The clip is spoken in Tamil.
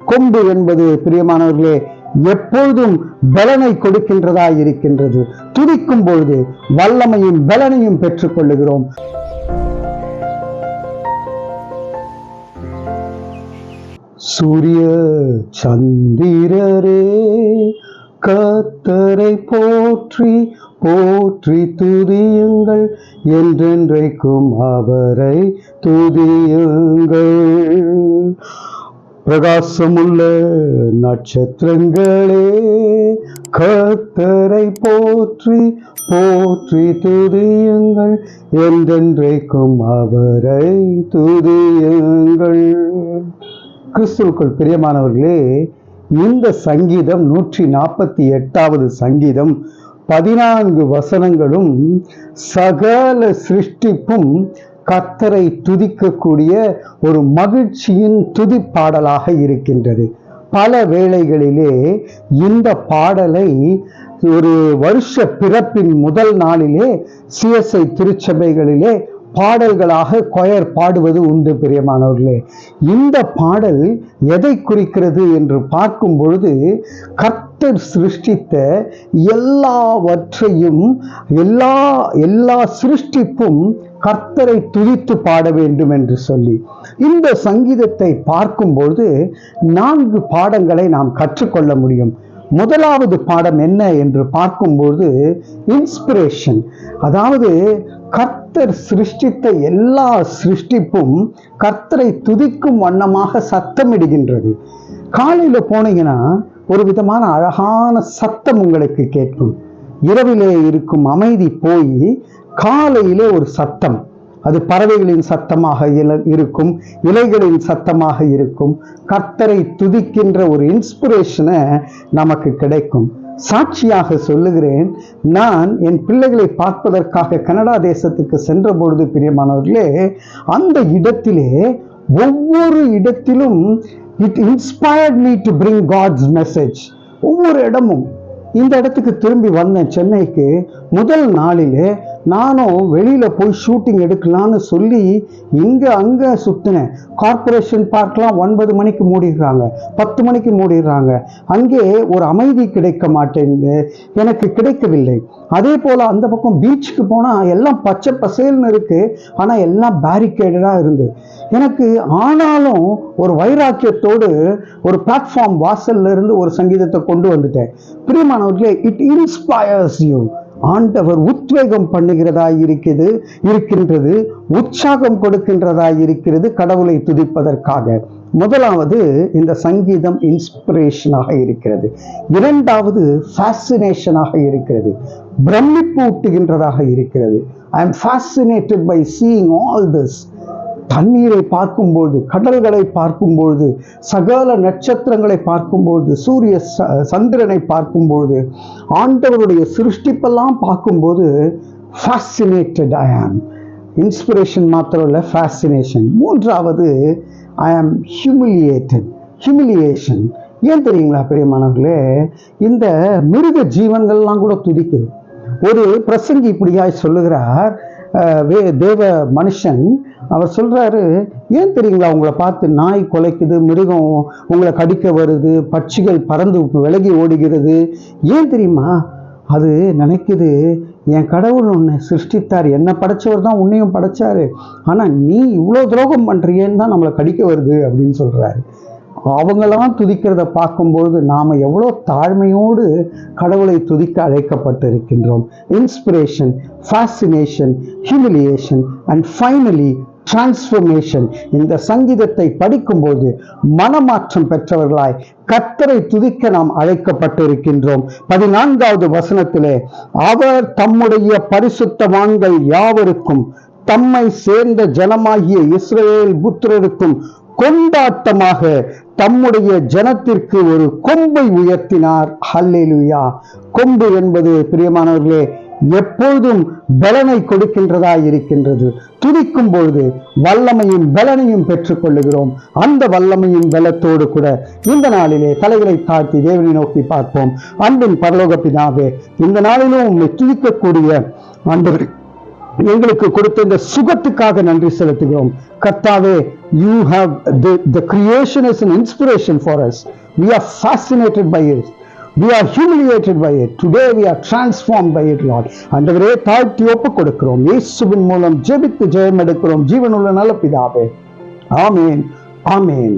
கொம்பு என்பது பிரியமானவர்களே எப்பொழுதும் பலனை கொடுக்கின்றதா இருக்கின்றது. துதிக்கும் பொழுது வல்லமையும் பலனையும் பெற்றுக் கொள்ளுகிறோம். சூரிய சந்திரரே கத்தரை போற்றி போற்றி துதியுங்கள். என்றென்றைக்கும் அவரை துதியுங்கள். பிரகாசமுள்ள நட்சத்திரங்களே கத்தரை போற்றி போற்றி துதியுங்கள். என்றென்றைக்கும் அவரை துதியுங்கள். கிறிஸ்துவுக்குள் பிரியமானவர்களே இந்த சங்கீதம் நூற்றி நாற்பத்தி எட்டாவது சங்கீதம். பதினான்கு வசனங்களும் சகல சிருஷ்டிப்பும் கத்தரை துதிக்கக்கூடிய ஒரு மகிழ்ச்சியின் துதிப்பாடலாக இருக்கின்றது. பல வேளைகளிலே இந்த பாடலை ஒரு வருஷ பிறப்பின் முதல் நாளிலே சிஎஸ்ஐ திருச்சபைகளிலே பாடல்களாக கொயர் பாடுவது உண்டு பிரியமானவர்களே. இந்த பாடல் எதை குறிக்கிறது என்று பார்க்கும் பொழுது கர்த்தர் சிருஷ்டித்த எல்லாவற்றையும் எல்லா எல்லா சிருஷ்டிப்பும் கர்த்தரை துதித்து பாட வேண்டும் என்று சொல்லி. இந்த சங்கீதத்தை பார்க்கும்பொழுது நான்கு பாடங்களை நாம் கற்றுக்கொள்ள முடியும். முதலாவது பாடம் என்ன என்று பார்க்கும்போது இன்ஸ்பிரேஷன் அதாவது கர்த்தர் சிருஷ்டித்த எல்லா சிருஷ்டிப்பும் கர்த்தரை துதிக்கும் வண்ணமாக சத்தமிடுகின்றது. காலையில் போனீங்கன்னா ஒரு விதமான அழகான சத்தம் உங்களுக்கு கேட்கும். இரவிலே இருக்கும் அமைதி போய் காலையிலே ஒரு சத்தம். அது பறவைகளின் சத்தமாக இல- இருக்கும் இலைகளின் சத்தமாக இருக்கும். கர்த்தரை துதிக்கின்ற ஒரு இன்ஸ்பிரேஷனை நமக்கு கிடைக்கும். சாட்சியாக சொல்லுகிறேன் நான் என் பிள்ளைகளை பார்ப்பதற்காக கனடா தேசத்துக்கு சென்ற பொழுது பிரியமானவர்களே அந்த இடத்திலே ஒவ்வொரு இடத்திலும் it inspired me to bring God's message ஒவ்வொரு இடமும் இந்த இடத்துக்கு திரும்பி வந்தேன் சென்னைக்கு முதல் நாளிலே நானும் வெளியில் போய் ஷூட்டிங் எடுக்கலாம்னு சொல்லி இங்கே அங்கே சுற்றினேன் கார்ப்பரேஷன் பார்க்லாம் ஒன்பது மணிக்கு மூடிடுறாங்க. பத்து மணிக்கு மூடிடுறாங்க. அங்கே ஒரு அமைதி கிடைக்க மாட்டேங்குது. எனக்கு கிடைக்கவில்லை. அதே போல் அந்த பக்கம் பீச்சுக்கு போனால் எல்லாம் பச்சை பசேல்னு இருக்குது ஆனால் எல்லாம் பேரிகேடடாக இருந்து. எனக்கு ஆனாலும் ஒரு வைராக்கியத்தோடு ஒரு பிளாட்ஃபார்ம் வாசல்ல இருந்து ஒரு சங்கீதத்தை கொண்டு வந்துட்டேன். பிரியமானவர்களே இட் இன்ஸ்பயர்ஸ் யூ ஆண்டவர் உத்வேகம் பண்ணுகிறதா இருக்கிறது இருக்கின்றது உற்சாகம் கொடுக்கின்றதா இருக்கிறது கடவுளை துதிப்பதற்காக. முதலாவது இந்த சங்கீதம் இன்ஸ்பிரேஷனாக இருக்கிறது. இரண்டாவது ஃபேசினேஷனாக இருக்கிறது. பிரமிப்பு ஊட்டுகின்றதாக இருக்கிறது. I am fascinated by seeing all this தண்ணீரை பார்க்கும்போது கடல்களை பார்க்கும்போது சகல நட்சத்திரங்களை பார்க்கும்போது சூரிய ச- சந்திரனை பார்க்கும்போது ஆண்டவருடைய சிருஷ்டிப்பெல்லாம் பார்க்கும்போது ஃபேசினேட்டட் ஐ ஆம் இன்ஸ்பிரேஷன் மாத்திரம் இல்லை ஃபேசினேஷன் மூன்றாவது ஐ ஆம் ஹியூமிலியேட்டட் ஹியூமிலியேஷன் ஏன் தெரியுங்களா பெரியமானவர்களே? இந்த மிருக ஜீவன்கள்லாம் கூட துதிக்குது ஒரு பிரசங்கி இப்படியாய் சொல்லுகிறார் தேவ மனுஷன் அவர் சொல்றாரு ஏன் தெரியுங்களா? உங்களை பார்த்து நாய் குலைக்குது மிருகம் உங்களை கடிக்க வருது பட்சிகள் பறந்து விலகி ஓடுகிறது. ஏன் தெரியுமா? அது நினைக்குது என் கடவுள் உன்னை சிருஷ்டித்தார். என்னை படைச்சவர் தான் உன்னையும் படைச்சாரு. ஆனால் நீ இவ்வளோ துரோகம் பண்ணுறியேன்னு தான் நம்மளை கடிக்க வருது அப்படின்னு சொல்கிறாரு அவங்களாம் துதிக்கிறத பார்க்கும்போது நாம் எவ்வளோ தாழ்மையோடு கடவுளை துதிக்க அழைக்கப்பட்டு இருக்கின்றோம் inspiration fascination humiliation and finally transformation இந்த சங்கீதத்தை படிக்கும்போது மனமாற்றம் பெற்றவர்களாய் கத்தரை துதிக்க நாம் அழைக்கப்பட்டிருக்கின்றோம். பதினான்காவது வசனத்திலே அவர் தம்முடைய பரிசுத்தவான்கள் யாவருக்கும் தம்மை சேர்ந்த ஜனமாகிய இஸ்ரேல் புத்திரருக்கும் கொண்டாட்டமாக தம்முடைய ஜனத்திற்கு ஒரு கொம்பை உயர்த்தினார். ஹல்லேலுயா. கொம்பு என்பது பிரியமானவர்களே எப்பொழுதும் பலனை கொடுக்கின்றதா இருக்கின்றது. துதிக்கும் பொழுது வல்லமையும் பலனையும் பெற்றுக் கொள்ளுகிறோம். அந்த வல்லமையும் பலத்தோடு கூட இந்த நாளிலே தலைகளை தாழ்த்தி தேவனை நோக்கி பார்ப்போம். அன்பின் பரலோக பிதாவே இந்த நாளிலும் உண்மை துதிக்கக்கூடிய ஆண்டவரே எங்களுக்கு கொடுத்த இந்த சுகத்துக்காக நன்றி செலுத்துகிறோம். கர்த்தாவே you have the creation is an inspiration for us we are fascinated by it we are humiliated by it today we are transformed by it lord ஆண்டவரே தாழ்த்தி ஒப்புக் கொடுக்கிறோம் இயேசுவின் மூலம் ஜெபித்து ஜெயம் எடுக்கிறோம் ஜீவனுள்ள நல்ல பிதாவே ஆமேன் ஆமேன்